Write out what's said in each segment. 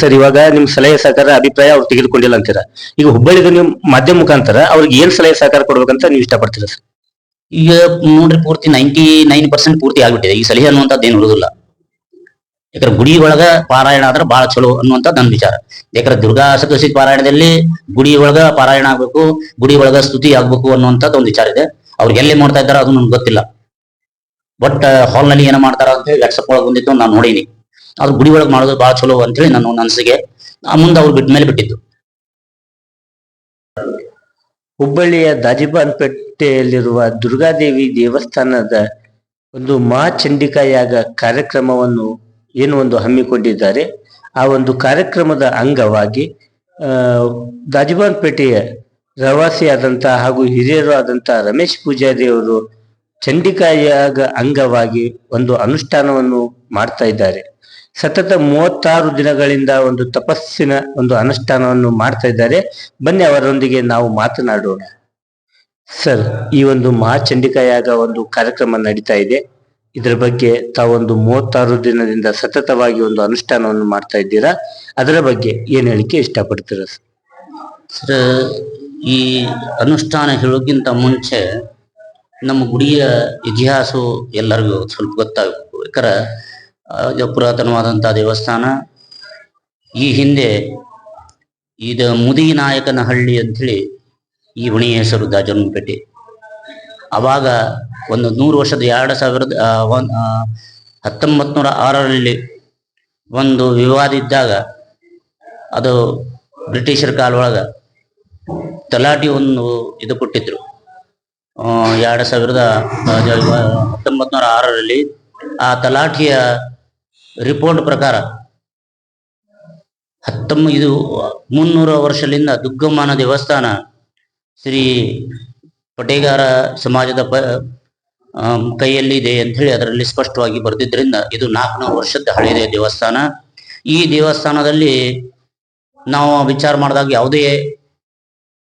Sir, ಇವಾಗ ನಿಮ್ ಸಲಹೆ ಸಹಕಾರ ಅಭಿಪ್ರಾಯ ಅವ್ರು ತೆಗೆದುಕೊಂಡಿಲ್ಲ ಅಂತೀರ? ಈಗ ಹುಬ್ಬಳ್ಳಿದ ನೀವು ಮಾಧ್ಯಮ ಮುಖಾಂತರ ಅವ್ರಿಗೆ ಏನ್ ಸಲಹೆ ಸಹಕಾರ ಕೊಡ್ಬೇಕಂತ ನೀವು ಇಷ್ಟಪಡ್ತೀರಾ ಸರ್? ಈಗ ನೋಡ್ರಿ ಪೂರ್ತಿ ನೈಂಟಿ ನೈನ್ ಪರ್ಸೆಂಟ್ ಪೂರ್ತಿ ಆಗ್ಬಿಟ್ಟಿದೆ. ಈ ಸಲಹೆ ಅನ್ನುವಂಥದ್ದು ಏನು ಉಳಿದಿಲ್ಲ. ಯಾಕಂದ್ರೆ ಗುಡಿ ಒಳಗ ಪಾರಾಯಣ ಆದ್ರೆ ಬಹಳ ಚಲೋ ಅನ್ನುವಂತ ನನ್ನ ವಿಚಾರ. ಯಾಕಂದ್ರೆ ದುರ್ಗಾ ಸಪ್ತಶತಿ ಪಾರಾಯಣದಲ್ಲಿ ಗುಡಿ ಒಳಗ ಪಾರಾಯಣ ಆಗ್ಬೇಕು, ಗುಡಿ ಒಳಗ ಸ್ತುತಿ ಆಗ್ಬೇಕು ಅನ್ನುವಂಥದ್ದು ಒಂದು ವಿಚಾರ ಇದೆ. ಅವ್ರು ಎಲ್ಲಿ ಮಾಡ್ತಾ ಇದ್ದಾರೋ ಅದು ನನ್ಗೆ ಗೊತ್ತಿಲ್ಲ. ಬಟ್ ಹಾಲ್ನಲ್ಲಿ ಏನ ಮಾಡ್ತಾರ ಅಂತ ಹೇಳಿ ವಾಟ್ಸಪ್ ಒಳಗೆ ಬಂದಿತ್ತು ನಾನು ನೋಡೀನಿ. ಅದು ಗುಡಿ ಒಳಗೆ ಮಾಡೋದು ಬಹಳ ಚಲೋ ಅಂತೇಳಿ ನನ್ನ ಒಂದು ಅನಿಸಿಕೆ ಮುಂದೆ ಅವ್ರು ಬಿಟ್ಟ ಮೇಲೆ ಬಿಟ್ಟಿದ್ದು. ಹುಬ್ಬಳ್ಳಿಯ ದಾಜಿಬಾನ್ಪೇಟೆಯಲ್ಲಿರುವ ದುರ್ಗಾದೇವಿ ದೇವಸ್ಥಾನದ ಒಂದು ಮಹಾಚಂಡಿಕಾ ಯಾಗ ಕಾರ್ಯಕ್ರಮವನ್ನು ಏನು ಒಂದು ಹಮ್ಮಿಕೊಂಡಿದ್ದಾರೆ ಆ ಒಂದು ಕಾರ್ಯಕ್ರಮದ ಅಂಗವಾಗಿ ಆ, ದಾಜಿಬಾನ್ಪೇಟೆಯ ಪ್ರವಾಸಿಯಾದಂತಹ ಹಾಗೂ ಹಿರಿಯರು ಆದಂತಹ ರಮೇಶ್ ಪೂಜಾರಿ ಅವರು ಚಂಡಿಕಾ ಅಂಗವಾಗಿ ಒಂದು ಅನುಷ್ಠಾನವನ್ನು ಮಾಡ್ತಾ ಇದ್ದಾರೆ. ಸತತ ಮೂವತ್ತಾರು ದಿನಗಳಿಂದ ಒಂದು ತಪಸ್ಸಿನ ಒಂದು ಅನುಷ್ಠಾನವನ್ನು ಮಾಡ್ತಾ ಇದ್ದಾರೆ. ಬನ್ನಿ ಅವರೊಂದಿಗೆ ನಾವು ಮಾತನಾಡೋಣ. ಸರ್, ಈ ಒಂದು ಮಹಾಚಂಡಿಕಾ ಯಾಗ ಒಂದು ಕಾರ್ಯಕ್ರಮ ನಡೀತಾ ಇದೆ. ಇದರ ಬಗ್ಗೆ ತಾವೊಂದು ಮೂವತ್ತಾರು ದಿನದಿಂದ ಸತತವಾಗಿ ಒಂದು ಅನುಷ್ಠಾನವನ್ನು ಮಾಡ್ತಾ ಇದ್ದೀರಾ? ಅದರ ಬಗ್ಗೆ ಏನು ಹೇಳಿಕೆ ಇಷ್ಟಪಡ್ತೀರಾ ಸರ್? ಈ ಅನುಷ್ಠಾನ ಹೇಳೋಕ್ಕಿಂತ ಮುಂಚೆ ನಮ್ಮ ಗುಡಿಯ ಇತಿಹಾಸ ಎಲ್ಲರಿಗೂ ಸ್ವಲ್ಪ ಗೊತ್ತಾಗಬೇಕು. ಯಾಕಂದ್ರೆ ಪುರಾತನವಾದಂತಹ ದೇವಸ್ಥಾನ. ಈ ಹಿಂದೆ ಇದ ಮುದಿ ಅಂತ ಅಂಥೇಳಿ ಈ ಹುಣಿಯ ಹೆಸರು ದಾಜನಪೇಟೆ ಅವಾಗ ಒಂದು ನೂರು ವರ್ಷದ ಎರಡು ಸಾವಿರದ ಹತ್ತೊಂಬತ್ತು ನೂರ ಆರರಲ್ಲಿ ಒಂದು ವಿವಾದ ಇದ್ದಾಗ ಅದು ಬ್ರಿಟಿಷರ ಕಾಲೊಳಗ ತಲಾಟಿ ಒಂದು ಇದು ಕೊಟ್ಟಿದ್ರು. ಎರಡು ಸಾವಿರದ ಹತ್ತೊಂಬತ್ ನೂರ ಆರರಲ್ಲಿ ಆ ತಲಾಟಿಯ ರಿಪೋರ್ಟ್ ಪ್ರಕಾರ ಹತ್ತೊಂಬ ಇದು ಮುನ್ನೂರ ವರ್ಷದಿಂದ ದುಗ್ಗಮ್ಮನ ದೇವಸ್ಥಾನ ಶ್ರೀ ಪಟೇಗಾರ ಸಮಾಜದ ಪ ಆಮ್, ಕೈಯಲ್ಲಿ ಇದೆ ಅಂತ ಹೇಳಿ ಅದರಲ್ಲಿ ಸ್ಪಷ್ಟವಾಗಿ ಬರೆದಿದ್ದರಿಂದ ಇದು ನಾಲ್ಕುನೂರು ವರ್ಷದ ಹಳೆಯ ದೇವಸ್ಥಾನ. ಈ ದೇವಸ್ಥಾನದಲ್ಲಿ ನಾವು ವಿಚಾರ ಮಾಡಿದಾಗ ಯಾವುದೇ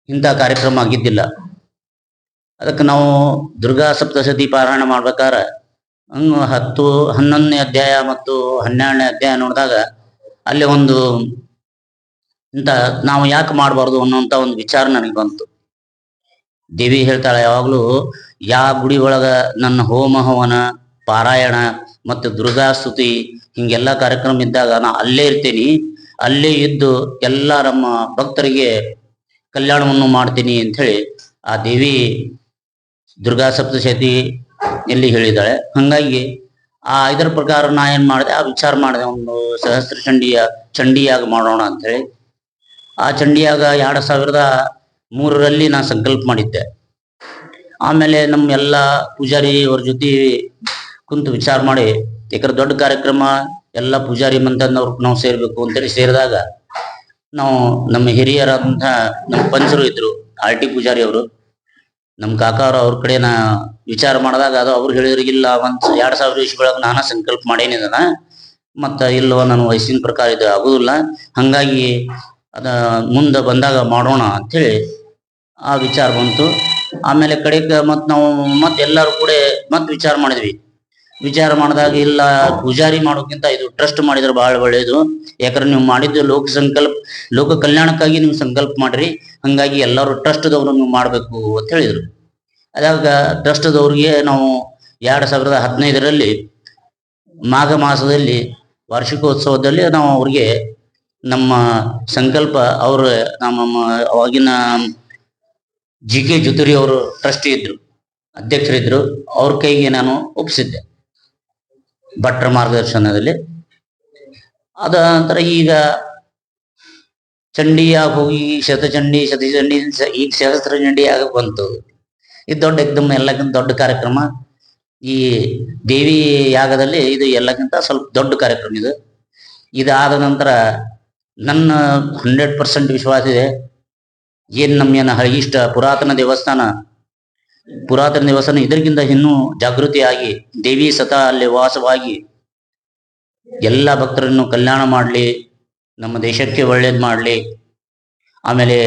ಇಂಥ ಕಾರ್ಯಕ್ರಮ ಆಗಿದ್ದಿಲ್ಲ. ಅದಕ್ಕೆ ನಾವು ದುರ್ಗಾ ಸಪ್ತಶತಿ ಪಾರಾಯಣ ಮಾಡ್ಬೇಕಾದ್ರೆ ಹತ್ತು ಹನ್ನೊಂದನೇ ಅಧ್ಯಾಯ ಮತ್ತು ಹನ್ನೆರಡನೇ ಅಧ್ಯಾಯ ನೋಡಿದಾಗ ಅಲ್ಲಿ ಒಂದು ಇಂತ ನಾವು ಯಾಕೆ ಮಾಡಬಾರ್ದು ಅನ್ನುವಂತ ಒಂದು ವಿಚಾರ ನನಗೆ ಬಂತು. ದೇವಿ ಹೇಳ್ತಾಳೆ, ಯಾವಾಗ್ಲೂ ಯಾ ಗುಡಿ ಒಳಗ ನನ್ನ ಹೋಮ ಹವನ ಪಾರಾಯಣ ಮತ್ತು ದುರ್ಗಾ ಸ್ತುತಿ ಹಿಂಗೆಲ್ಲ ಕಾರ್ಯಕ್ರಮ ಇದ್ದಾಗ ನಾ ಅಲ್ಲೇ ಇರ್ತೀನಿ. ಅಲ್ಲೇ ಇದ್ದು ಎಲ್ಲ ನಮ್ಮ ಭಕ್ತರಿಗೆ ಕಲ್ಯಾಣವನ್ನು ಮಾಡ್ತೀನಿ ಅಂತ ಹೇಳಿ ಆ ದೇವಿ ದುರ್ಗಾ ಸಪ್ತಶತಿ ಎಲ್ಲಿ ಹೇಳಿದಾಳೆ ಹಂಗಾಗಿ ಆ ಇದರ ಪ್ರಕಾರ ನಾ ಏನ್ ಮಾಡಿದೆ? ಆ ವಿಚಾರ ಮಾಡಿದೆ. ಒಂದು ಸಹಸ್ರ ಚಂಡಿಯ ಚಂಡಿಯಾಗ ಮಾಡೋಣ ಅಂತ ಹೇಳಿ ಆ ಚಂಡಿಯಾಗ ಎರಡ್ ಸಾವಿರದ ಮೂರರಲ್ಲಿ ನಾ ಸಂಕಲ್ಪ ಮಾಡಿದ್ದೆ. ಆಮೇಲೆ ನಮ್ಮ ಎಲ್ಲ ಪೂಜಾರಿ ಅವ್ರ ಜೊತೆ ಕುಂತು ವಿಚಾರ ಮಾಡಿ ಯಾಕಂದ್ರೆ ದೊಡ್ಡ ಕಾರ್ಯಕ್ರಮ, ಎಲ್ಲ ಪೂಜಾರಿ ಮಂತಂದವ್ರು ನಾವು ಸೇರ್ಬೇಕು ಅಂತೇಳಿ ಸೇರಿದಾಗ, ನಾವು ನಮ್ಮ ಹಿರಿಯರಾದಂತಹ ನಮ್ಮ ಪಂಚರು ಇದ್ರು, ಆರ್ ಟಿ ಪೂಜಾರಿ ಅವರು ನಮ್ಮ ಕಾಕಾರ ಅವ್ರ ಕಡೆ ನಾ ವಿಚಾರ ಮಾಡಿದಾಗ ಅದು ಅವ್ರು ಹೇಳಿದ್ರಿಗಿಲ್ಲ, ಒಂದ್ ಎರಡ್ ಸಾವಿರ ಇಸ್ಕೊಳಕ್ ನಾನ ಸಂಕಲ್ಪ ಮಾಡೇನಿ ಅದನ್ನ. ಮತ್ತ ಇಲ್ಲವ ನನ್ನ ವಯಸ್ಸಿನ ಪ್ರಕಾರ ಇದು ಆಗುದಿಲ್ಲ. ಹಂಗಾಗಿ ಅದ ಮುಂದ ಬಂದಾಗ ಮಾಡೋಣ ಅಂತೇಳಿ ಆ ವಿಚಾರ ಬಂತು. ಆಮೇಲೆ ಕಡೆಗೆ ಮತ್ ನಾವು ಮತ್ ಎಲ್ಲಾರು ಕೂಡ ಮತ್ ವಿಚಾರ ಮಾಡಿದ್ವಿ. ವಿಚಾರ ಮಾಡಿದಾಗ, ಇಲ್ಲ, ಪೂಜಾರಿ ಮಾಡೋಕ್ಕಿಂತ ಇದು ಟ್ರಸ್ಟ್ ಮಾಡಿದ್ರೆ ಬಹಳ ಒಳ್ಳೇದು. ಯಾಕಂದ್ರೆ ನೀವು ಮಾಡಿದ್ದು ಲೋಕ ಸಂಕಲ್ಪ, ಲೋಕ ಕಲ್ಯಾಣಕ್ಕಾಗಿ ನೀವು ಸಂಕಲ್ಪ ಮಾಡ್ರಿ. ಹಂಗಾಗಿ ಎಲ್ಲರೂ ಟ್ರಸ್ಟ್ದವ್ರು ನೀವು ಮಾಡ್ಬೇಕು ಅಂತ ಹೇಳಿದ್ರು. ಅದಾಗ ಟ್ರಸ್ಟ್ದವ್ರಿಗೆ ನಾವು ಎರಡ್ ಸಾವಿರದ ಹದಿನೈದರಲ್ಲಿ ಮಾಘ ಮಾಸದಲ್ಲಿ, ವಾರ್ಷಿಕೋತ್ಸವದಲ್ಲಿ ನಾವು ಅವ್ರಿಗೆ ನಮ್ಮ ಸಂಕಲ್ಪ, ಅವ್ರ ನಮ್ಮ ಅವಾಗಿನ ಜಿ ಕೆ ಜುತುರಿ ಅವರು ಟ್ರಸ್ಟಿ ಇದ್ರು, ಅಧ್ಯಕ್ಷರಿದ್ರು. ಅವ್ರ ಕೈಗೆ ನಾನು ಒಪ್ಪಿಸಿದ್ದೆ. ಭಟ್ರ ಮಾರ್ಗದರ್ಶನದಲ್ಲಿ. ಅದ ನಂತರ ಈಗ ಚಂಡಿಯಾಗಿ ಹೋಗಿ ಶತಚಂಡಿ ಶತಚಂಡಿ, ಈ ಸಹಸ್ರ ಚಂಡಿ ಆಗ ಬಂತು. ಇದು ದೊಡ್ಡ ಎಕ್ದಮ್, ಎಲ್ಲಕ್ಕಿಂತ ದೊಡ್ಡ ಕಾರ್ಯಕ್ರಮ. ಈ ದೇವಿ ಯಾಗದಲ್ಲಿ ಇದು ಎಲ್ಲಕ್ಕಿಂತ ಸ್ವಲ್ಪ ದೊಡ್ಡ ಕಾರ್ಯಕ್ರಮ ಇದು. ಇದಾದ ನಂತರ ನನ್ನ ಹಂಡ್ರೆಡ್ ಪರ್ಸೆಂಟ್ ವಿಶ್ವಾಸ ಇದೆ. ಏನ್ ನಮ್ಮೇನ ಇಷ್ಟ ಪುರಾತನ ದೇವಸ್ಥಾನ ಪುರಾತನ ದೇವಸ್ಥಾನ ಇದರಿಗಿಂತ ಇನ್ನೂ ಜಾಗೃತಿಯಾಗಿ, ದೇವಿ ಸತಾ ಅಲ್ಲಿ ವಾಸವಾಗಿ ಎಲ್ಲ ಭಕ್ತರನ್ನು ಕಲ್ಯಾಣ ಮಾಡಲಿ, ನಮ್ಮ ದೇಶಕ್ಕೆ ಒಳ್ಳೇದು ಮಾಡಲಿ. ಆಮೇಲೆ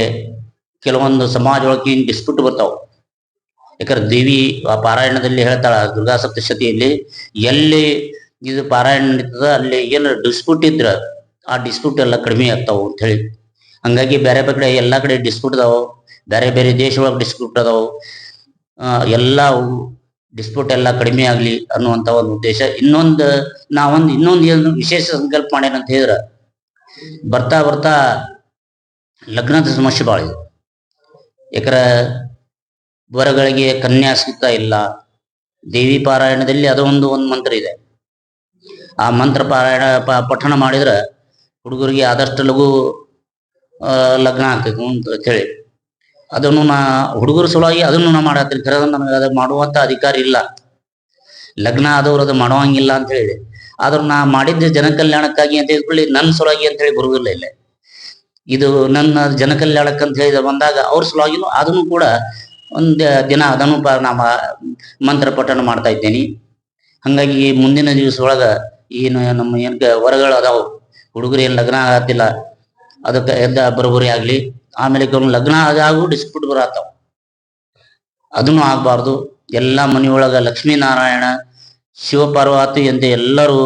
ಕೆಲವೊಂದು ಸಮಾಜ ಒಳಗೆ ಡಿಸ್ಪ್ಯೂಟ್ ಬರ್ತಾವ. ಯಾಕಂದ್ರೆ ದೇವಿ ಆ ಪಾರಾಯಣದಲ್ಲಿ ಹೇಳ್ತಾಳ ದುರ್ಗಾ ಸಪ್ತಶತಿಯಲ್ಲಿ, ಎಲ್ಲಿ ಇದು ಪಾರಾಯಣ ನಡೀತದ, ಅಲ್ಲಿ ಏನಾರ ಡಿಸ್ಪ್ಯೂಟ್ ಇದ್ರ, ಆ ಡಿಸ್ಪ್ಯೂಟ್ ಎಲ್ಲ ಕಡಿಮೆ ಆಗ್ತಾವು ಅಂತ ಹೇಳಿ. ಹಂಗಾಗಿ ಬೇರೆ ಬೇರೆ ಕಡೆ ಎಲ್ಲಾ ಕಡೆ ಡಿಸ್ಪ್ಯೂಟ್ ಅದಾವು. ಬೇರೆ ಬೇರೆ ದೇಶ ಒಳಗೆ ಡಿಸ್ಪ್ಯೂಟ್ ಅದಾವು. ಎಲ್ಲ ಡಿಸ್ಪ್ಯೂಟ್ ಎಲ್ಲ ಕಡಿಮೆ ಆಗ್ಲಿ ಅನ್ನುವಂತ ಒಂದು ಉದ್ದೇಶ. ಇನ್ನೊಂದು, ನಾವೊಂದು ಇನ್ನೊಂದು ಏನು ವಿಶೇಷ ಸಂಕಲ್ಪ ಮಾಡ್ಯಾನ ಅಂತ ಹೇಳಿದ್ರ, ಬರ್ತಾ ಬರ್ತಾ ಲಗ್ನದ ಸಮಸ್ಯೆ ಭಾಳ ಇದೆ. ಯಾಕಂದ್ರೆ ವರಗಳಿಗೆ ಕನ್ಯಾ ಸಿಗ್ತಾ ಇಲ್ಲ. ದೇವಿ ಪಾರಾಯಣದಲ್ಲಿ ಅದೊಂದು ಒಂದು ಮಂತ್ರ ಇದೆ. ಆ ಮಂತ್ರ ಪಾರಾಯಣ ಪಠಣ ಮಾಡಿದ್ರೆ ಹುಡುಗರಿಗೆ ಆದಷ್ಟು ಲಘು ಲಗ್ನ ಆಗ್ತೈತಿ ಅಂತ ಹೇಳಿ. ಅದನ್ನು ನಾ, ಹುಡುಗರ ಸಲುವಾಗಿ ಅದನ್ನು ನಾ ಮಾಡತ್ತೀನಿ. ಖರೆ ನನಗೆ ಅದು ಮಾಡುವಂತ ಅಧಿಕಾರ ಇಲ್ಲ. ಲಗ್ನ ಆದವ್ರು ಅದು ಮಾಡುವಂಗಿಲ್ಲ ಅಂತ ಹೇಳಿ ಆದ್ರೆ ನಾ ಮಾಡಿದ್ದ ಜನ ಕಲ್ಯಾಣಕ್ಕಾಗಿ ಅಂತ ಹೇಳ್ಕೊಳ್ಳಿ ನನ್ನ ಸಲುವಾಗಿ ಅಂತ ಹೇಳಿ ಬರುವುದಿಲ್ಲ ಇಲ್ಲ. ಇದು ನನ್ನ ಜನ ಕಲ್ಯಾಣಕ್ಕೆ ಅಂತ ಹೇಳಿದ ಬಂದಾಗ ಅವ್ರ ಸಲುವಾಗಿನೂ ಅದನ್ನು ಕೂಡ ಒಂದು ದಿನ ಅದನ್ನು ನಾ ಮಂತ್ರ ಪಠಣ ಮಾಡ್ತಾ ಇದ್ದೇನೆ. ಹಂಗಾಗಿ ಮುಂದಿನ ದಿವಸ ಒಳಗ ಏನು, ನಮ್ಮ ಏನ್ ವರಗಳು ಅದಾವು. ಹುಡುಗರು ಏನ್ ಲಗ್ನ ಆಗತ್ತಿಲ್ಲ. ಅದಕ್ಕೆ ಎದ್ದ ಬರೋಬ್ಬರಿ ಆಗ್ಲಿ. ಆಮೇಲೆ ಕೆಲವೊಂದು ಲಗ್ನ ಆದಾಗೂ ಡಿಸ್ಪ್ಯೂಟ್ ಬರತ್ತಾವ. ಅದನ್ನು ಆಗಬಾರ್ದು. ಎಲ್ಲಾ ಮನೆಯೊಳಗ ಲಕ್ಷ್ಮೀನಾರಾಯಣ, ಶಿವಪಾರ್ವತಿ ಅಂತ ಎಲ್ಲರೂ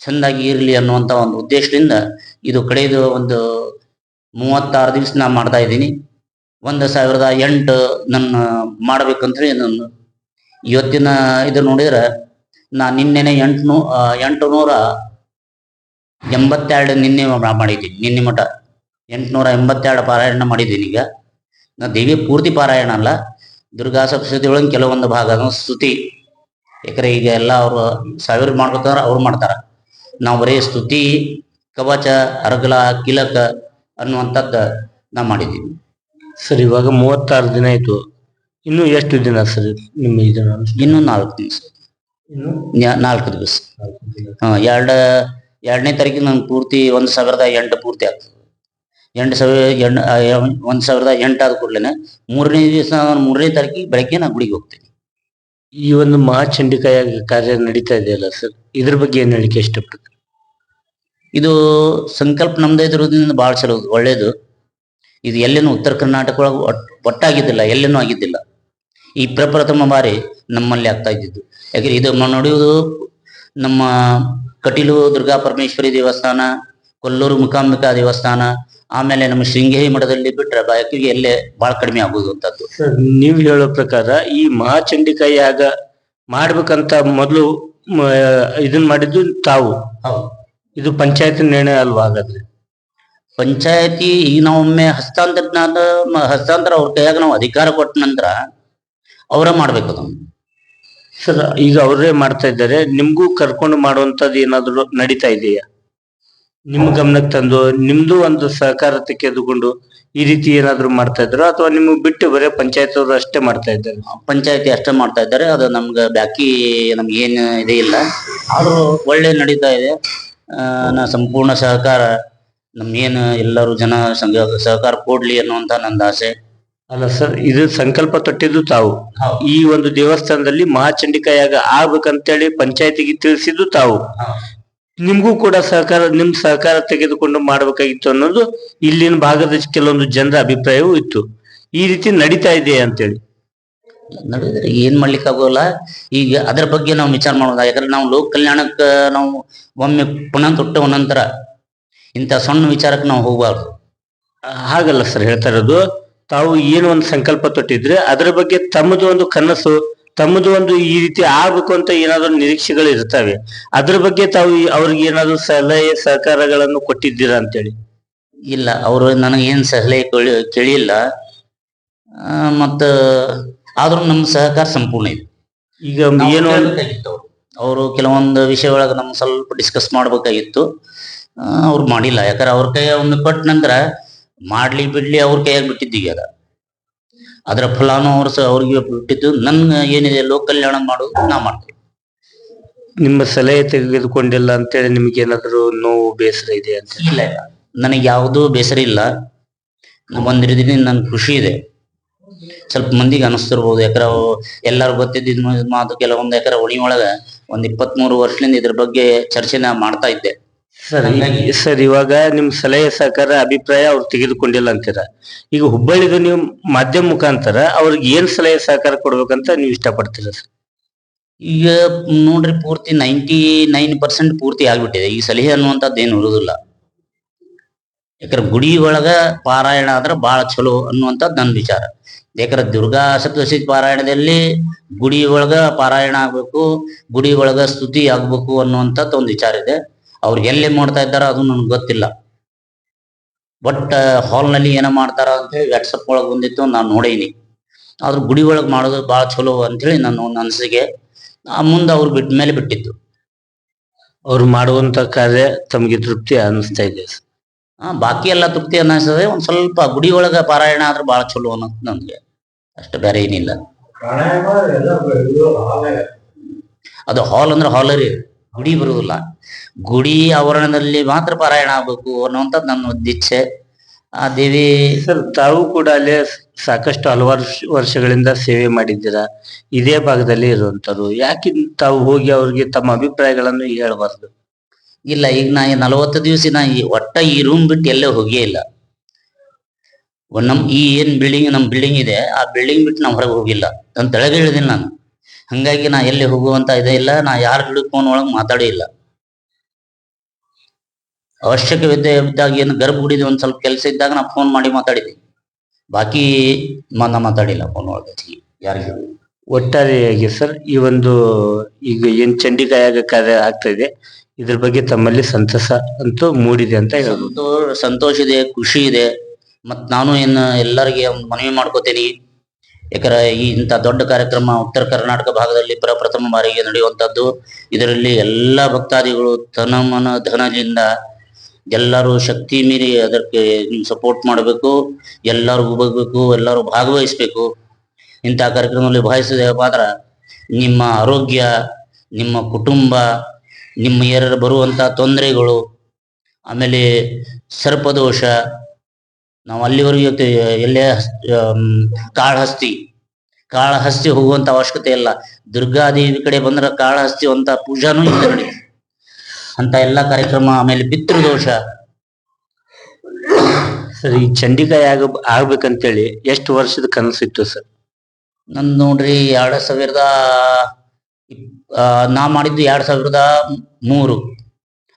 ಚಂದಾಗಿ ಇರ್ಲಿ ಅನ್ನುವಂತ ಒಂದು ಉದ್ದೇಶದಿಂದ ಇದು ಕಡೆಯದು ಒಂದು ಮೂವತ್ತಾರು ದಿವಸ ನಾ ಮಾಡ್ತಾ ಇದ್ದೀನಿ. ಒಂದು ಸಾವಿರದ ಎಂಟು ನನ್ನ ಮಾಡ್ಬೇಕಂತ ನನ್ನ ಇವತ್ತಿನ ಇದು ನೋಡಿದ್ರೆ ನಾ ನಿನ್ನೆನೆ ಎಂಟುನೂ ಎಂಟು ನೂರ ಎಂಬತ್ತೆರಡು ನಿನ್ನೆ ಮಾಡಿದ್ದೀನಿ, ನಿನ್ನೆ ಮಠ. ಎಂಟುನೂರ ಎಂಬತ್ತೆರಡು ಪಾರಾಯಣ ಮಾಡಿದ್ದೀನಿ ಈಗ. ನಾ ದೇವಿ ಪೂರ್ತಿ ಪಾರಾಯಣ ಅಲ್ಲ. ದುರ್ಗಾ ಸಪ್ತಶತಿ ಒಳಗೆ ಕೆಲವೊಂದು ಭಾಗ ಅದು ಸ್ತುತಿ. ಯಾಕಂದ್ರೆ ಈಗ ಎಲ್ಲ ಅವರು ಸಾವಿರ ಮಾಡ್ಕೊತಾರ ಅವ್ರು ಮಾಡ್ತಾರ. ನಾವು ಬರೀ ಸ್ತುತಿ ಕವಚ ಅರಗಲ ಕಿಲಕ ಅನ್ನುವಂಥದ್ದು ನಾ ಮಾಡಿದ್ದೀನಿ ಸರ್ ಇವಾಗ ಮೂವತ್ತಾರು ದಿನ ಆಯ್ತು. ಇನ್ನು ಎಷ್ಟು ದಿನ ಸರ್ ನಿಮ್ಮ ಇದನ್ನ ಇನ್ನೂ ನಾಲ್ಕು ದಿವಸ. ನಾಲ್ಕು ದಿವಸ ಎರಡು ಎರಡನೇ ತಾರೀಕಿಗೆ ನಂಗೆ ಪೂರ್ತಿ ಒಂದು ಸಾವಿರದ ಎಂಟು ಪೂರ್ತಿ ಆಗ್ತದೆ. ಎಂಟು ಸಾವಿರ ಎಂಟು ಒಂದ್ ಸಾವಿರದ ಎಂಟು ಆದ ಕೂಡಲೇ ಮೂರನೇ ದಿವಸ ಮೂರನೇ ತಾರೀಕಿಗೆ ಬೆಳಗ್ಗೆ ನಾನು ಗುಡಿಗೆ ಹೋಗ್ತೀನಿ. ಈ ಒಂದು ಮಹಾಚಂಡಿಕಾಯ ಕಾರ್ಯ ನಡೀತಾ ಇದೆಯಲ್ಲ ಸರ್? ಇದ್ರ ಬಗ್ಗೆ ಏನ್ ಹೇಳಿಕೆ ಇಷ್ಟಪಡ್ತಾರೆ? ಇದು ಸಂಕಲ್ಪ ನಮ್ದೇ ಇರೋದ್ರಿಂದ ಭಾಳ ಚಲೋ ಒಳ್ಳೇದು. ಇದು ಎಲ್ಲೇನು ಉತ್ತರ ಕರ್ನಾಟಕ ಒಳಗೆ ಒಟ್- ಒಟ್ಟಾಗಿದ್ದಿಲ್ಲ ಎಲ್ಲೇನೂ ಆಗಿದ್ದಿಲ್ಲ. ಈ ಪ್ರಪ್ರಥಮ ಬಾರಿ ನಮ್ಮಲ್ಲಿ ಆಗ್ತಾ ಇದ್ದಿದ್ದು. ಯಾಕಂದ್ರೆ ಇದು ನೋಡುವುದು ನಡೆಯುವುದು ನಮ್ಮ ಕಟೀಲು ದುರ್ಗಾ ಪರಮೇಶ್ವರಿ ದೇವಸ್ಥಾನ ಕೊಲ್ಲೂರು ಮುಕಾಂಬಿಕಾ ದೇವಸ್ಥಾನ ಆಮೇಲೆ ನಮ್ಮ ಶೃಂಗೇರಿ ಮಠದಲ್ಲಿ ಬಿಟ್ರೆ ಬಾಕಿಗೆ ಎಲ್ಲೇ ಬಹಳ ಕಡಿಮೆ ಸರ್. ನೀವು ಹೇಳೋ ಪ್ರಕಾರ ಈ ಮಹಾಚಂಡಿಕಾಯಿ ಯಾಗ ಮಾಡ್ಬೇಕಂತ ಮೊದಲು ಇದನ್ ಮಾಡಿದ್ದು ತಾವು. ಇದು ಪಂಚಾಯತ್ ನಿರ್ಣಯ ಅಲ್ವಾ ಹಾಗಾದ್ರೆ? ಪಂಚಾಯತಿ ಈಗ ನಾವೊಮ್ಮೆ ಹಸ್ತಾಂತರನಾದ ಹಸ್ತಾಂತರ ಅವ್ರ ಕೈಯಾಗ ನಾವು ಅಧಿಕಾರ ಕೊಟ್ಟ ನಂತರ ಅವರ ಮಾಡ್ಬೇಕು ಅದನ್ನು. ಸರ್ ಈಗ ಅವರೇ ಮಾಡ್ತಾ ಇದ್ದಾರೆ. ನಿಮ್ಗೂ ಕರ್ಕೊಂಡು ಮಾಡುವಂತದ್ದು ಏನಾದ್ರು ನಡೀತಾ ಇದೆಯಾ? ನಿಮ್ಮ ಗಮನಕ್ಕೆ ತಂದು ನಿಮ್ದು ಒಂದು ಸಹಕಾರ ತೆಗೆದುಕೊಂಡು ಈ ರೀತಿ ಏನಾದ್ರು ಮಾಡ್ತಾ ಇದ್ರು ಅಥವಾ ನಿಮ್ಗೆ ಬಿಟ್ಟು ಬರೀ ಪಂಚಾಯತ್ ಅವರು ಅಷ್ಟೇ ಮಾಡ್ತಾ ಇದ್ದಾರೆ? ಪಂಚಾಯತಿ ಅಷ್ಟೇ ಮಾಡ್ತಾ ಇದ್ದಾರೆ. ಅದು ನಮ್ಗೆ ಬಾಕಿ ನಮ್ಗೆ ಏನು ಇದೇ ಇಲ್ಲ. ಆದ್ರೂ ಒಳ್ಳೆ ನಡೀತಾ ಇದೆ. ಆ, ನಾ ಸಂಪೂರ್ಣ ಸಹಕಾರ ನಮ್ಗೇನು ಎಲ್ಲರೂ ಜನ ಸಂಘ ಸಹಕಾರ ಕೊಡ್ಲಿ ಅನ್ನುವಂತ ನಂದು ಆಸೆ. ಅಲ್ಲ ಸರ್ ಇದು ಸಂಕಲ್ಪ ತೊಟ್ಟಿದ್ದು ತಾವು. ಈ ಒಂದು ದೇವಸ್ಥಾನದಲ್ಲಿ ಮಹಾಚಂಡಿಕಾಯಾಗ ಆಗ್ಬೇಕಂತೇಳಿ ಪಂಚಾಯತಿಗೆ ತಿಳಿಸಿದ್ದು ತಾವು. ನಿಮ್ಗೂ ಕೂಡ ಸಹಕಾರ ನಿಮ್ ಸಹಕಾರ ತೆಗೆದುಕೊಂಡು ಮಾಡಬೇಕಾಗಿತ್ತು ಅನ್ನೋದು ಇಲ್ಲಿನ ಭಾಗದ ಕೆಲವೊಂದು ಜನರ ಅಭಿಪ್ರಾಯವೂ ಇತ್ತು. ಈ ರೀತಿ ನಡೀತಾ ಇದೆ ಅಂತೇಳಿ. ನಡೆದ್ರೆ ಏನ್ ಮಾಡ್ಲಿಕ್ಕೆ ಆಗೋಲ್ಲ. ಈಗ ಅದ್ರ ಬಗ್ಗೆ ನಾವು ವಿಚಾರ ಮಾಡೋದ? ಯಾಕಂದ್ರೆ ನಾವು ಲೋಕ ಕಲ್ಯಾಣಕ್ಕ ನಾವು ಒಮ್ಮೆ ಪುನಃ ತೊಟ್ಟ ನಂತರ ಇಂಥ ಸಣ್ಣ ವಿಚಾರಕ್ಕೆ ನಾವು ಹೋಗಬಾರ್ದು. ಹಾಗಲ್ಲ ಸರ್ ಹೇಳ್ತಾ ಇರೋದು. ತಾವು ಏನು ಒಂದು ಸಂಕಲ್ಪ ತೊಟ್ಟಿದ್ರೆ ಅದರ ಬಗ್ಗೆ ತಮ್ಮದು ಒಂದು ಕನಸು ತಮ್ಮದು ಒಂದು ಈ ರೀತಿ ಆಗ್ಬೇಕು ಅಂತ ಏನಾದ್ರು ನಿರೀಕ್ಷೆಗಳು ಇರ್ತವೆ. ಅದ್ರ ಬಗ್ಗೆ ತಾವು ಅವ್ರಿಗೆ ಏನಾದ್ರು ಸಲಹೆ ಸಹಕಾರಗಳನ್ನು ಕೊಟ್ಟಿದ್ದೀರಾ ಅಂತೇಳಿ? ಇಲ್ಲ ಅವರು ನನಗೆ ಏನ್ ಸಲಹೆ ಕೇಳಿ ಕೇಳಿಲ್ಲ. ಮತ್ತು ಆದ್ರೂ ನಮ್ಮ ಸಹಕಾರ ಸಂಪೂರ್ಣ ಇದೆ. ಈಗ ಏನು ಅವರು. ಕೆಲವೊಂದು ವಿಷಯ ಒಳಗೆ ನಮ್ಗೆ ಸ್ವಲ್ಪ ಡಿಸ್ಕಸ್ ಮಾಡ್ಬೇಕಾಗಿತ್ತು. ಅವ್ರು ಮಾಡಿಲ್ಲ. ಯಾಕಂದ್ರೆ ಅವ್ರ ಕೈ ಒಂದು ಕೊಟ್ಟ ನಂತರ ಮಾಡ್ಲಿ ಬಿಡ್ಲಿ ಅವ್ರ ಕೈಯಾಗ ಬಿಟ್ಟಿದ್ದೀಗ ಅದ ಅದರ ಫಲಾನು ಅವ್ರ ಅವ್ರಿಗೆ ಬಿಟ್ಟಿದ್ದು ನನ್ ಏನಿದೆ ಲೋಕ ಕಲ್ಯಾಣ ಮಾಡೋದು ನಾ ಮಾಡ್ತೇನೆ. ನಿಮ್ಮ ಸಲಹೆ ತೆಗೆದುಕೊಂಡಿಲ್ಲ ಅಂತೇಳಿ ನಿಮ್ಗೆ ಏನಾದ್ರು ನೋವು ಬೇಸರ ಇದೆ ಅಂತ ಇಲ್ಲ ನನಗೆ ಯಾವುದೂ ಬೇಸರ ಇಲ್ಲ. ಒಂದ್ ರೀತಿಯಿಂದ ನನ್ ಖುಷಿ ಇದೆ. ಸ್ವಲ್ಪ ಮಂದಿಗೆ ಅನಿಸ್ತಿರ್ಬೋದು ಯಾಕಂದ್ರೆ ಎಲ್ಲಾರು ಗೊತ್ತಿದ್ದ ಮಾತು ಕೆಲವೊಂದು ಎಕರೆ ಒಳಿ ಒಳಗ ಒಂದ್ ಇಪ್ಪತ್ಮೂರು ವರ್ಷದಿಂದ ಇದ್ರ ಬಗ್ಗೆ ಚರ್ಚೆನ ಮಾಡ್ತಾ ಇದ್ದೆ. ಸರ್ ಸರ್ ಇವಾಗ ನಿಮ್ ಸಲಹೆ ಸಹಕಾರ ಅಭಿಪ್ರಾಯ ಅವ್ರು ತೆಗೆದುಕೊಂಡಿಲ್ಲ ಅಂತೀರ? ಈಗ ಹುಬ್ಬಳ್ಳಿದು ನೀವು ಮಾಧ್ಯಮ ಮುಖಾಂತರ ಅವ್ರಿಗೆ ಏನ್ ಸಲಹೆ ಸಹಕಾರ ಕೊಡ್ಬೇಕಂತ ನೀವು ಇಷ್ಟಪಡ್ತೀರ ಸರ್? ಈಗ ನೋಡ್ರಿ ಪೂರ್ತಿ ನೈಂಟಿ ನೈನ್ ಪರ್ಸೆಂಟ್ ಪೂರ್ತಿ ಆಗ್ಬಿಟ್ಟಿದೆ. ಈ ಸಲಹೆ ಅನ್ನುವಂಥದ್ದು ಏನು ಇರುವುದಿಲ್ಲ ಯಾಕಂದ್ರೆ ಗುಡಿ ಒಳಗ ಪಾರಾಯಣ ಆದ್ರೆ ಬಹಳ ಚಲೋ ಅನ್ನುವಂಥದ್ದು ನನ್ನ ವಿಚಾರ. ಯಾಕಂದ್ರೆ ದುರ್ಗಾ ಸಪ್ತಶಿ ಪಾರಾಯಣದಲ್ಲಿ ಗುಡಿ ಒಳಗ ಪಾರಾಯಣ ಆಗ್ಬೇಕು ಗುಡಿ ಒಳಗ ಸ್ತುತಿ ಆಗ್ಬೇಕು ಅನ್ನುವಂಥದ್ದು ಒಂದು ವಿಚಾರ ಇದೆ. ಅವ್ರು ಎಲ್ಲಿ ಮಾಡ್ತಾ ಇದ್ದಾರೋ ಅದು ನನ್ಗೆ ಗೊತ್ತಿಲ್ಲ. ಬಟ್ ಹಾಲ್ನಲ್ಲಿ ಏನೋ ಮಾಡ್ತಾರ ಅಂತ ಹೇಳಿ ವಾಟ್ಸಪ್ ಒಳಗೆ ಬಂದಿತ್ತು ನಾನು ನೋಡೀನಿ ಆದ್ರೆ ಗುಡಿ ಒಳಗೆ ಮಾಡೋದು ಭಾಳ ಚಲೋ ಅಂತೇಳಿ ನಾನು ನನ್ನ ಅನಿಸಿಕೆ ಆ ಮುಂದೆ ಅವ್ರು ಬಿಟ್ಟ ಮೇಲೆ ಬಿಟ್ಟಿದ್ದು. ಅವ್ರು ಮಾಡುವಂತ ಕಾರ್ಯ ತಮಗೆ ತೃಪ್ತಿ ಅನಿಸ್ತಾ ಇದೆ. ಹಾ ಆ, ಬಾಕಿ ಎಲ್ಲ ತೃಪ್ತಿ ಅನ್ನಿಸ್ತದೆ. ಒಂದ್ ಸ್ವಲ್ಪ ಗುಡಿ ಒಳಗ ಪಾರಾಯಣ ಆದ್ರೆ ಬಹಳ ಚಲೋ ಅನ್ನೋದು ನನ್ಗೆ. ಅಷ್ಟು ಬೇರೆ ಏನಿಲ್ಲ. ಅದು ಹಾಲ್ ಅಂದ್ರೆ ಹಾಲರಿ ಗುಡಿ ಬರುವುದಿಲ್ಲ. ಗುಡಿ ಆವರಣದಲ್ಲಿ ಮಾತ್ರ ಪಾರಾಯಣ ಆಗ್ಬೇಕು ಅನ್ನುವಂಥದ್ದು ನನ್ನ ಒಂದಿಚ್ಛೆ ಆ ದೇವಿ ಸರ್ ತಾವು ಕೂಡ ಅಲ್ಲೇ ಸಾಕಷ್ಟು ಹಲವಾರು ವರ್ಷಗಳಿಂದ ಸೇವೆ ಮಾಡಿದ್ದೀರಾ? ಇದೇ ಭಾಗದಲ್ಲಿ ಇರುವಂತದ್ದು ಯಾಕೆ ತಾವು ಹೋಗಿ ಅವ್ರಿಗೆ ತಮ್ಮ ಅಭಿಪ್ರಾಯಗಳನ್ನು ಹೇಳಬಾರ್ದು? ಇಲ್ಲ ಈಗ ನಾ ಈ ನಲವತ್ತು ದಿವಸ ನಾ ಈ ಒಟ್ಟ ಈ ರೂಮ್ ಬಿಟ್ಟು ಎಲ್ಲೇ ಹೋಗೇ ಇಲ್ಲ. ನಮ್ ಈ ಏನ್ ಬಿಲ್ಡಿಂಗ್ ನಮ್ ಬಿಲ್ಡಿಂಗ್ ಇದೆ. ಆ ಬಿಲ್ಡಿಂಗ್ ಬಿಟ್ಟು ನಾವು ಹೊರಗೆ ಹೋಗಿಲ್ಲ. ಅಂತ ತೆಳಗೆ ಹೇಳಿದೀನಿ ನಾನು. ಹಂಗಾಗಿ ನಾ ಎಲ್ಲಿ ಹೋಗುವಂತ ಇದೆ ಇಲ್ಲ ನಾ ಯಾರ ಜೋಡಿ ಫೋನ್ ಒಳಗೆ ಮಾತಾಡಿ ಇಲ್ಲ. ಅವಶ್ಯಕವಿದ್ದ ಇದ್ದಾಗ ಏನು ಗರ್ಭಗುಡಿದ ಒಂದ್ ಸ್ವಲ್ಪ ಕೆಲಸ ಇದ್ದಾಗ ನಾ ಫೋನ್ ಮಾಡಿ ಮಾತಾಡಿದ್ದೀನಿ ಬಾಕಿ ಮನ ನಾ ಮಾತಾಡಿಲ್ಲ ಫೋನ್ ಒಳಗೆ ಯಾರಿಗೂ ಒಟ್ಟಾರೆಯಾಗಿ ಸರ್ ಈ ಒಂದು ಈಗ ಏನ್ ಚಂಡಿಕಾಯಾಗ ಕಾರ್ಯ ಆಗ್ತಾ ಇದೆ ಇದ್ರ ಬಗ್ಗೆ ತಮ್ಮಲ್ಲಿ ಸಂತಸ ಅಂತೂ ಮೂಡಿದೆ ಅಂತ ಹೇಳ್ಬೋದು. ಸಂತೋಷ ಇದೆ ಖುಷಿ ಇದೆ. ಮತ್ ನಾನು ಏನ್ ಎಲ್ಲರಿಗೆ ಒಂದ್ ಮನವಿ ಮಾಡ್ಕೋತೀನಿ. ಯಾಕಂದ್ರೆ ಈ ಇಂಥ ದೊಡ್ಡ ಕಾರ್ಯಕ್ರಮ ಉತ್ತರ ಕರ್ನಾಟಕ ಭಾಗದಲ್ಲಿ ಪ್ರಪ್ರಥಮ ಬಾರಿಗೆ ನಡೆಯುವಂತದ್ದು ಇದರಲ್ಲಿ ಎಲ್ಲಾ ಭಕ್ತಾದಿಗಳು ತನ ಮನ ಧನದಿಂದ ಎಲ್ಲರೂ ಶಕ್ತಿ ಮೀರಿ ಅದಕ್ಕೆ ಸಪೋರ್ಟ್ ಮಾಡಬೇಕು. ಎಲ್ಲರೂ ಹೋಗ್ಬೇಕು, ಎಲ್ಲರೂ ಭಾಗವಹಿಸಬೇಕು. ಇಂಥ ಕಾರ್ಯಕ್ರಮದಲ್ಲಿ ಭಾಗವಹಿಸಿದವಾದ್ರ ನಿಮ್ಮ ಆರೋಗ್ಯ, ನಿಮ್ಮ ಕುಟುಂಬ, ನಿಮ್ಮ ಏರ ಬರುವಂತ ತೊಂದರೆಗಳು, ಆಮೇಲೆ ಸರ್ಪದೋಷ ನಾವು ಅಲ್ಲಿವರೆಗೆ ಇವತ್ತು ಎಲ್ಲೇ ಹಸ್- ಹಸ್ತಿ ಕಾಳಹಸ್ತಿ ಕಾಳಹಸ್ತಿ ಹೋಗುವಂತ ಅವಶ್ಯಕತೆ ಇಲ್ಲ. ದುರ್ಗಾದೇವಿ ಕಡೆ ಬಂದ್ರೆ ಕಾಳಹಸ್ತಿ ಅಂತ ಪೂಜಾನೂ ಇಲ್ಲ ನೋಡಿ. ಅಂತ ಎಲ್ಲಾ ಕಾರ್ಯಕ್ರಮ ಆಮೇಲೆ ಪಿತೃದೋಷ ಸರ್ ಈ ಚಂಡಿಕಾಯಾಗ ಆಗ್ಬೇಕಂತೇಳಿ ಎಷ್ಟು ವರ್ಷದ ಕನಸಿತ್ತು ಸರ್? ನಂದು ನೋಡ್ರಿ ಎರಡ್ ಸಾವಿರದ ಇಪ್- ಆ, ನಾ ಮಾಡಿದ್ದು ಎರಡ್ ಸಾವಿರದ ಮೂರು.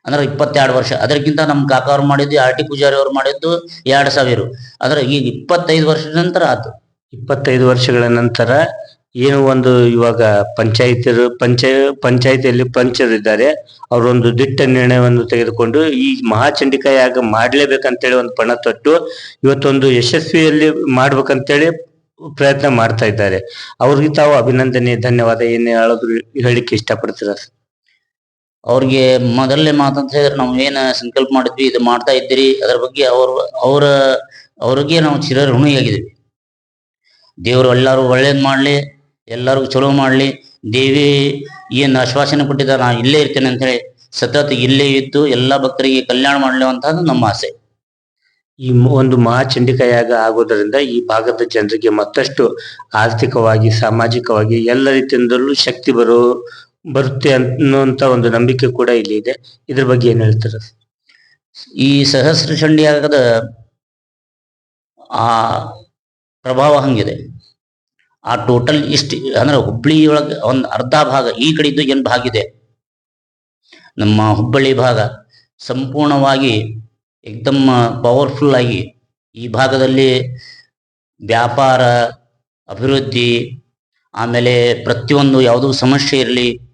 ಅಂದ್ರೆ ಇಪ್ಪತ್ತೆರಡು ವರ್ಷ. ಅದಕ್ಕಿಂತ ನಮ್ಮ ಕಾಕ ಅವ್ರು ಮಾಡಿದ್ದು, ಆರ್ ಟಿ ಪೂಜಾರಿ ಅವ್ರು ಮಾಡಿದ್ದು ಎರಡ್ ಸಾವಿರ. ಅಂದ್ರೆ ಈಗ ಇಪ್ಪತ್ತೈದು ವರ್ಷದ ನಂತರ ಆತು. ಇಪ್ಪತ್ತೈದು ವರ್ಷಗಳ ನಂತರ ಏನು ಒಂದು ಇವಾಗ ಪಂಚಾಯತರು ಪಂಚಾಯ ಪಂಚಾಯತಿಯಲ್ಲಿ ಪಂಚರಿದ್ದಾರೆ ಅವರೊಂದು ದಿಟ್ಟ ನಿರ್ಣಯವನ್ನು ತೆಗೆದುಕೊಂಡು ಈ ಮಹಾಚಂಡಿಕಾಯಾಗ ಮಾಡ್ಲೇಬೇಕಂತೇಳಿ ಒಂದು ಪಣ ತೊಟ್ಟು ಇವತ್ತೊಂದು ಯಶಸ್ವಿಯಲ್ಲಿ ಮಾಡ್ಬೇಕಂತೇಳಿ ಪ್ರಯತ್ನ ಮಾಡ್ತಾ ಇದ್ದಾರೆ. ಅವ್ರಿಗೆ ತಾವು ಅಭಿನಂದನೆ, ಧನ್ಯವಾದ. ಏನೇ ಹೇಳೋದು ಹೇಳಿಕ್ಕೆ ಇಷ್ಟಪಡ್ತೀರಾ? ಅವ್ರಿಗೆ ಮೊದಲನೇ ಮಾತಂತ ಹೇಳಿದ್ರೆ ನಾವು ಏನ ಸಂಕಲ್ಪ ಮಾಡಿದ್ವಿ, ಇದು ಮಾಡ್ತಾ ಇದ್ದೀರಿ, ಅದ್ರ ಬಗ್ಗೆ ಅವ್ರ, ಅವರ, ಅವ್ರಿಗೆ ನಾವು ಚಿರ ಋಣಿಯಾಗಿದ್ದೀವಿ ದೇವರು ಎಲ್ಲರೂ ಒಳ್ಳೇದ್ ಮಾಡ್ಲಿ, ಎಲ್ಲರಿಗೂ ಚಲೋ ಮಾಡ್ಲಿ, ದೇವಿ ಏನ್ ಆಶ್ವಾಸನೆ ಕೊಟ್ಟಿದ್ದ ನಾ ಇಲ್ಲೇ ಇರ್ತೇನೆ ಅಂತ ಹೇಳಿ, ಸತತ ಇಲ್ಲೇ ಇದ್ದು ಎಲ್ಲಾ ಭಕ್ತರಿಗೆ ಕಲ್ಯಾಣ ಮಾಡ್ಲಿ ಅಂತದ್ದು ನಮ್ಮ ಆಸೆ. ಈ ಒಂದು ಮಹಾಚಂಡಿಕಾಯಾಗ ಆಗೋದರಿಂದ ಈ ಭಾಗದ ಜನರಿಗೆ ಮತ್ತಷ್ಟು ಆರ್ಥಿಕವಾಗಿ, ಸಾಮಾಜಿಕವಾಗಿ ಎಲ್ಲ ರೀತಿಯಿಂದಲೂ ಶಕ್ತಿ ಬರೋ ಬರುತ್ತೆ ಅನ್ನುವಂತ ಒಂದು ನಂಬಿಕೆ ಕೂಡ ಇಲ್ಲಿ ಇದೆ. ಇದ್ರ ಬಗ್ಗೆ ಏನ್ ಹೇಳ್ತಾರೆ? ಈ ಸಹಸ್ರ ಚಂಡಿಯಾಗದ ಆ ಪ್ರಭಾವ ಹಂಗಿದೆ. ಆ ಟೋಟಲ್ ಇಷ್ಟು, ಅಂದ್ರೆ ಹುಬ್ಬಳ್ಳಿ ಒಳಗೆ ಒಂದ್ ಅರ್ಧ ಭಾಗ, ಈ ಕಡೆಯಿಂದ ಏನ್ ಭಾಗ ಇದೆ? ನಮ್ಮ ಹುಬ್ಬಳ್ಳಿ ಭಾಗ ಸಂಪೂರ್ಣವಾಗಿ ಏಕ್ದಮ್ ಪವರ್ಫುಲ್ ಆಗಿ ಈ ಭಾಗದಲ್ಲಿ ವ್ಯಾಪಾರ, ಅಭಿವೃದ್ಧಿ, ಆಮೇಲೆ ಪ್ರತಿಯೊಂದು ಯಾವುದೋ ಸಮಸ್ಯೆ ಇರಲಿ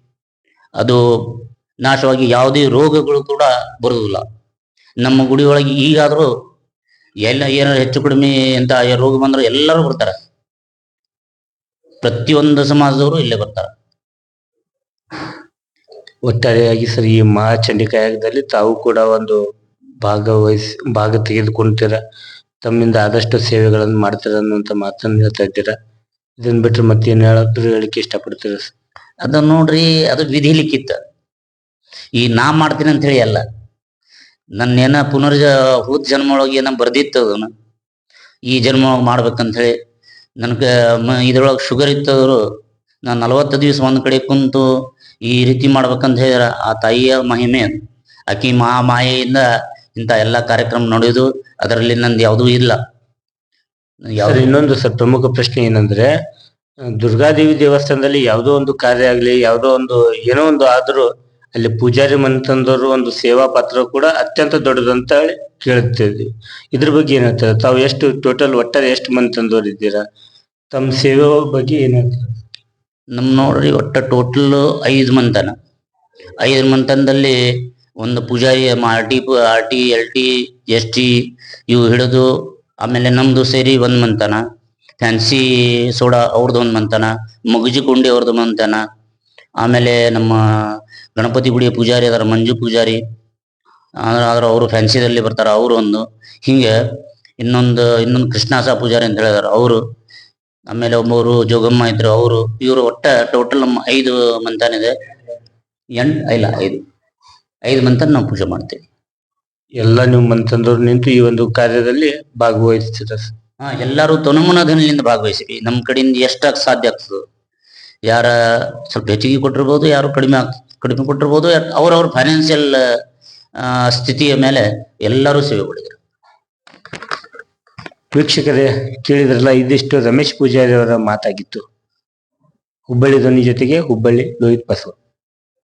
ಅದು ನಾಶವಾಗಿ ಯಾವುದೇ ರೋಗಗಳು ಕೂಡ ಬರುವುದಿಲ್ಲ. ನಮ್ಮ ಗುಡಿ ಒಳಗೆ ಈಗಾದರೂ ಎಲ್ಲ ಏನಾದ್ರು ಹೆಚ್ಚು ಕಡಿಮೆ ಅಂತ ರೋಗ ಬಂದ್ರೆ ಎಲ್ಲರೂ ಬರ್ತಾರೆ. ಪ್ರತಿಯೊಂದು ಸಮಾಜದವರು ಇಲ್ಲೇ ಬರ್ತಾರೆ. ಒಟ್ಟಾರೆಯಾಗಿ ಸರ್, ಈ ಮಹಾಚಂಡಿಕಾಯಾಗದಲ್ಲಿ ತಾವು ಕೂಡ ಒಂದು ಭಾಗವಹಿಸಿ, ಭಾಗ ತೆಗೆದುಕೊಂಡಿರ ತಮ್ಮಿಂದ ಆದಷ್ಟು ಸೇವೆಗಳನ್ನು ಮಾಡ್ತೀರ ಅನ್ನುವಂತ ಮಾತನ್ನು ಹೇಳ್ತಾ ಇದ್ದೀರಾ? ಇದನ್ನ ಬಿಟ್ಟರೆ ಮತ್ತೇನು ಹೇಳಕ್ಕೆ ಇಷ್ಟಪಡ್ತೀರ ಸರ್? ಅದು ನೋಡ್ರಿ, ಅದು ವಿಧಿ ಲಿಖಿತ ಈ ನಾ ಮಾಡ್ತೀನಿ ಅಂತ ಹೇಳಿ ಅಲ್ಲ. ನನ್ನ ಏನ ಪುನರ್ಜ ಹೂತ್ ಜನ್ಮ ಒಳಗೆ ಏನ ಬರ್ದಿತ್ತು ಅದನ್ನ. ಈ ಜನ್ಮ ಒಳಗೆ ಮಾಡ್ಬೇಕಂತ ಹೇಳಿ, ನನ್ಗೆ ಇದ್ರೊಳಗೆ ಶುಗರ್ ಇತ್ತವರು ನಾನು ನಲವತ್ತು ದಿವಸ ಒಂದ್ ಕಡೆ ಕುಂತು ಈ ರೀತಿ ಮಾಡ್ಬೇಕಂತ ಹೇಳಿದ್ರ ಆ ತಾಯಿಯ ಮಹಿಮೆ ಅದು. ಆಕಿ ಮಾ ಮಾಯೆಯಿಂದ ಇಂಥ ಎಲ್ಲಾ ಕಾರ್ಯಕ್ರಮ ನಡೆಯುದು ಅದರಲ್ಲಿ ನಂದು ಯಾವುದೂ ಇಲ್ಲ. ಇನ್ನೊಂದು ಸರ್ ಪ್ರಮುಖ ಪ್ರಶ್ನೆ ಏನಂದ್ರೆ ದುರ್ಗಾದೇವಿ ದೇವಸ್ಥಾನದಲ್ಲಿ ಯಾವುದೋ ಒಂದು ಕಾರ್ಯ ಆಗ್ಲಿ, ಯಾವುದೋ ಒಂದು ಏನೋ ಒಂದು ಆದ್ರೂ ಅಲ್ಲಿ ಪೂಜಾರಿ ಮನೆತನದವರು ಒಂದು ಸೇವಾ ಪಾತ್ರ ಕೂಡ ಅತ್ಯಂತ ದೊಡ್ಡದು ಅಂತ ಹೇಳಿ ಕೇಳುತ್ತಿದ್ವಿ ಇದ್ರ ಬಗ್ಗೆ ಏನ್ ಹೇಳ್ತಾರೆ ತಾವು ಎಷ್ಟು ಟೋಟಲ್ ಒಟ್ಟಾರೆ ಎಷ್ಟು ಮನೆತನದವ್ರು ಇದ್ದೀರಾ? ತಮ್ಮ ಸೇವೆ ಬಗ್ಗೆ ಏನ್ ಹೇಳ್ತಾರೆ ನಮ್ ನೋಡ್ರಿ ಒಟ್ಟ ಟೋಟಲ್ ಐದು ಮಂತನ ಐದು ಮಂತನದಲ್ಲಿ ಒಂದು Poojary, R T R T, L T, S T ಇವು ಹಿಡಿದು ಆಮೇಲೆ ನಮ್ದು ಸೇರಿ ಒಂದ್ ಮಂತನ ಫ್ಯಾನ್ಸಿ ಸೋಡಾ ಅವ್ರದ್ದು ಒಂದು ಮಂತನ, ಮಗುಜಿ ಕುಂಡಿ ಅವ್ರದ್ದು ಮಂತನ, ಆಮೇಲೆ ನಮ್ಮ ಗಣಪತಿ ಗುಡಿಯ ಪೂಜಾರಿ ಅದರ, ಮಂಜು ಪೂಜಾರಿ. ಆದ್ರೆ ಅವರು ಫ್ಯಾನ್ಸಿದಲ್ಲಿ ಬರ್ತಾರ, ಅವರು ಒಂದು. ಹಿಂಗೆ ಇನ್ನೊಂದು ಇನ್ನೊಂದು ಕೃಷ್ಣಾಸ ಪೂಜಾರಿ ಅಂತ ಹೇಳಿದಾರ, ಅವರು. ಆಮೇಲೆ ಒಬ್ಬರು ಜೋಗಮ್ಮ ಇದ್ರು, ಅವರು. ಇವರು ಒಟ್ಟ ಟೋಟಲ್ ನಮ್ಮ ಐದು ಮಂತನ ಇದೆ ಎಂಟ್ ಇಲ್ಲ, ಐದು. ಐದು ಮಂತನ್ ನಾವು ಪೂಜೆ ಮಾಡ್ತೀವಿ. ಎಲ್ಲ ನಿಮ್ಮ ಮಂತಂದ್ರು ನಿಂತು ಈ ಒಂದು ಕಾರ್ಯದಲ್ಲಿ ಭಾಗವಹಿಸ್ತೀರ. ಹಾ, ಎಲ್ಲಾರು ತನುಮನಧನದಿಂದ ಭಾಗವಹಿಸಿವಿ ನಮ್ ಕಡೆಯಿಂದ ಎಷ್ಟಾಗ್ ಸಾಧ್ಯ ಆಗ್ತದೆ. ಯಾರ ಸ್ವಲ್ಪ ಹೆಚ್ಚಿಗೆ ಕೊಟ್ಟಿರ್ಬೋದು, ಯಾರು ಕಡಿಮೆ ಆಗ್ತದೆ ಕಡಿಮೆ ಕೊಟ್ಟಿರ್ಬೋದು ಅವ್ರವ್ರ ಫೈನಾನ್ಸಿಯಲ್ ಸ್ಥಿತಿಯ ಮೇಲೆ ಎಲ್ಲರೂ ಸೇವೆ ಮಾಡಿದ್ರು ವೀಕ್ಷಕರೇ, ಕೇಳಿದ್ರಲ್ಲ, ಇದಿಷ್ಟು ರಮೇಶ್ ಪೂಜಾರಿ ಅವರ ಮಾತಾಗಿತ್ತು. ಹುಬ್ಬಳ್ಳಿ ಧ್ವನಿ ಜೊತೆಗೆ ಹುಬ್ಬಳ್ಳಿ ಲೋಹಿತ್ ಬಸವ.